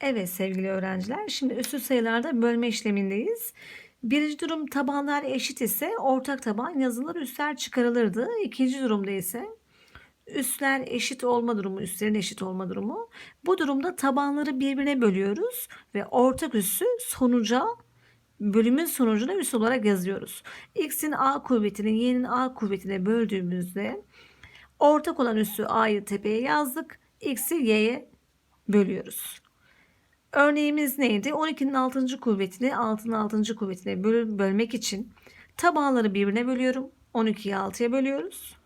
Evet sevgili öğrenciler, şimdi üstü sayılarda bölme işlemindeyiz. Birinci durum tabanlar eşit ise ortak taban yazılır, üstler çıkarılırdı. İkinci durumda ise üstler eşit olma durumu, üstlerin eşit olma durumu. Bu durumda tabanları birbirine bölüyoruz ve ortak üssü sonuca bölümün sonucuna üs olarak yazıyoruz. X'in A kuvvetini Y'nin A kuvvetine böldüğümüzde ortak olan üssü A'yı tepeye yazdık. X'i Y'ye bölüyoruz. Örneğimiz neydi? 12'nin 6. kuvvetini 6'nın 6. kuvvetine böl- bölmek için tabanları birbirine bölüyorum. 12'yi 6'ya bölüyoruz.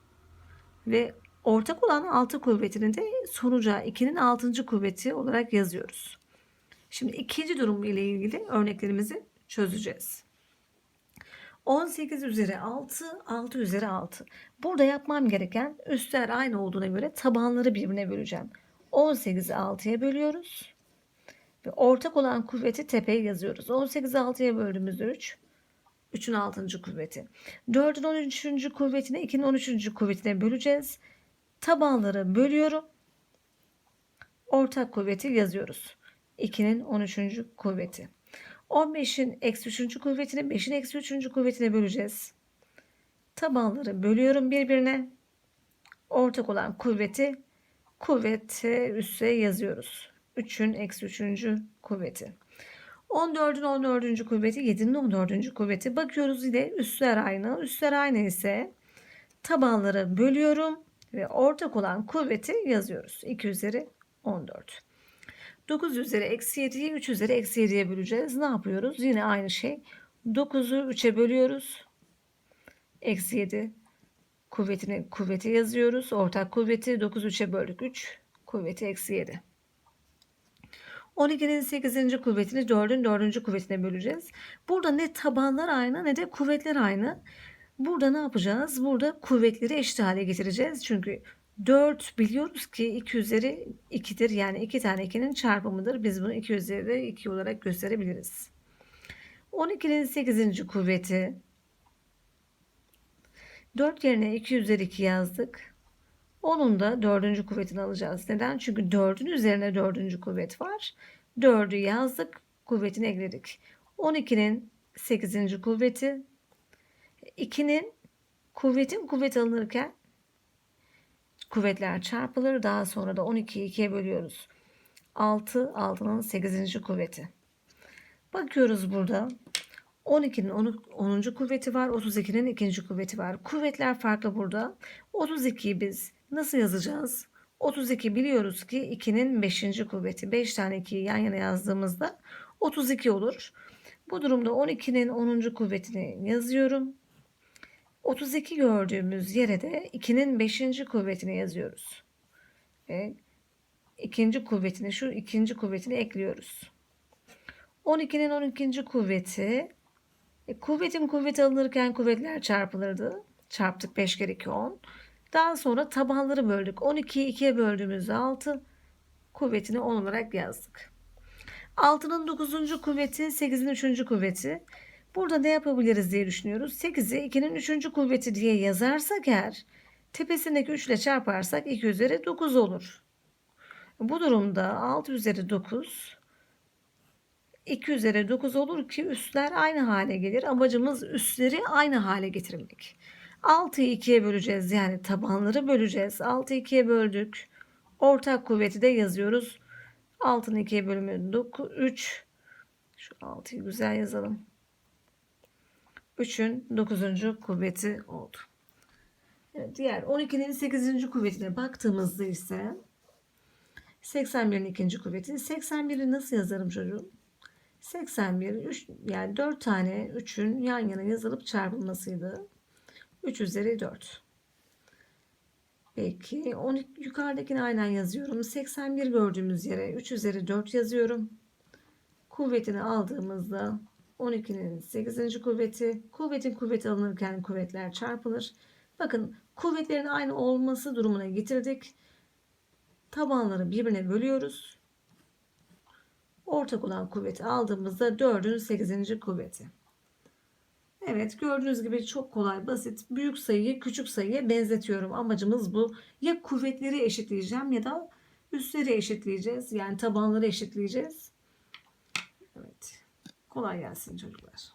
Ve ortak olan 6 kuvvetini de sonuca 2'nin 6. kuvveti olarak yazıyoruz. Şimdi ikinci durum ile ilgili örneklerimizi çözeceğiz. 18 üzeri 6, 6 üzeri 6. Burada yapmam gereken üstler aynı olduğuna göre tabanları birbirine böleceğim. 18'i 6'ya bölüyoruz. Ve ortak olan kuvveti tepeye yazıyoruz. 18'i 6'ya böldüğümüzde 3. 3'ün 6. kuvveti. 4'ün 13. kuvvetini 2'nin 13. kuvvetine böleceğiz. Tabanları bölüyorum. Ortak kuvveti yazıyoruz. 2'nin 13. kuvveti. 15'in eksi 3. kuvvetini 5'in eksi 3. kuvvetine böleceğiz. Tabanları bölüyorum birbirine. Ortak olan kuvveti kuvvete üsse yazıyoruz. 3'ün eksi 3. kuvveti. 14'ün 14. kuvveti 7'nin 14. kuvveti. Bakıyoruz yine üstler aynı. Üstler aynı ise tabanları bölüyorum ve ortak olan kuvveti yazıyoruz. 2 üzeri 14. 9 üzeri eksi 7'yi 3 üzeri eksi 7'ye böleceğiz. Ne yapıyoruz? Yine aynı şey. 9'u 3'e bölüyoruz. Eksi 7 kuvvetini kuvveti yazıyoruz. Ortak kuvveti 9 3'e böldük 3. Kuvveti eksi 7. 12'nin 8. kuvvetini 4'ün 4. kuvvetine böleceğiz. Burada ne tabanlar aynı ne de kuvvetler aynı. Burada ne yapacağız? Burada kuvvetleri eşit hale getireceğiz. Çünkü 4 biliyoruz ki 2 üzeri 2'dir. Yani 2 tane 2'nin çarpımıdır. Biz bunu 2 üzeri 2 olarak gösterebiliriz. 12'nin 8. kuvveti 4 yerine 2 üzeri 2 yazdık. Onun da 4. kuvvetini alacağız. Neden? Çünkü 4'ün üzerine 4. kuvvet var. 4'ü yazdık. Kuvvetini ekledik. 12'nin 8. kuvveti 2'nin kuvvetin kuvvet alınırken kuvvetler çarpılır. Daha sonra da 12'yi 2'ye bölüyoruz. 6, 6'nın 8. kuvveti. Bakıyoruz burada. 12'nin 10. kuvveti var. 32'nin 2. kuvveti var. Kuvvetler farklı burada. 32'yi biz nasıl yazacağız? 32 biliyoruz ki 2'nin 5. kuvveti. 5 tane 2'yi yan yana yazdığımızda 32 olur. Bu durumda 12'nin 10. kuvvetini yazıyorum. 32 gördüğümüz yere de 2'nin 5. kuvvetini yazıyoruz. Ve ikinci kuvvetini şu ikinci kuvvetini ekliyoruz. 12'nin 12. kuvveti e, kuvvetin kuvveti alınırken kuvvetler çarpılırdı. Çarptık 5 kere 2 10. Daha sonra tabanları böldük. 12'yi 2'ye böldüğümüzde 6 kuvvetini 10 olarak yazdık. 6'nın 9. kuvveti 8'in 3. kuvveti. Burada ne yapabiliriz diye düşünüyoruz. 8'i 2'nin 3. kuvveti diye yazarsak eğer tepesindeki 3 ile çarparsak 2 üzeri 9 olur. Bu durumda 6 üzeri 9 2 üzeri 9 olur ki üstler aynı hale gelir. Amacımız üstleri aynı hale getirmek. 6'yı 2'ye böleceğiz. Yani tabanları böleceğiz. 6'yı 2'ye böldük. Ortak kuvveti de yazıyoruz. 6'nın 2'ye bölümü 9, 3. Şu 6'yı güzel yazalım. 3'ün 9. kuvveti oldu. Evet, diğer 12'nin 8. kuvvetine baktığımızda ise 81'in 2. kuvveti. 81'i nasıl yazarım çocuğum? 81 3 yani 4 tane 3'ün yan yana yazılıp çarpılmasıydı. 3 üzeri 4. Peki 12 yukarıdakini aynen yazıyorum. 81 gördüğümüz yere 3 üzeri 4 yazıyorum. Kuvvetini aldığımızda 12'nin 8. kuvveti. Kuvvetin kuvveti alınırken kuvvetler çarpılır. Bakın kuvvetlerin aynı olması durumuna getirdik. Tabanları birbirine bölüyoruz. Ortak olan kuvveti aldığımızda 4'ün 8. kuvveti. Evet gördüğünüz gibi çok kolay basit. Büyük sayıyı küçük sayıya benzetiyorum. Amacımız bu. Ya kuvvetleri eşitleyeceğim ya da Üstleri eşitleyeceğiz. Yani tabanları eşitleyeceğiz. Evet. Kolay gelsin çocuklar.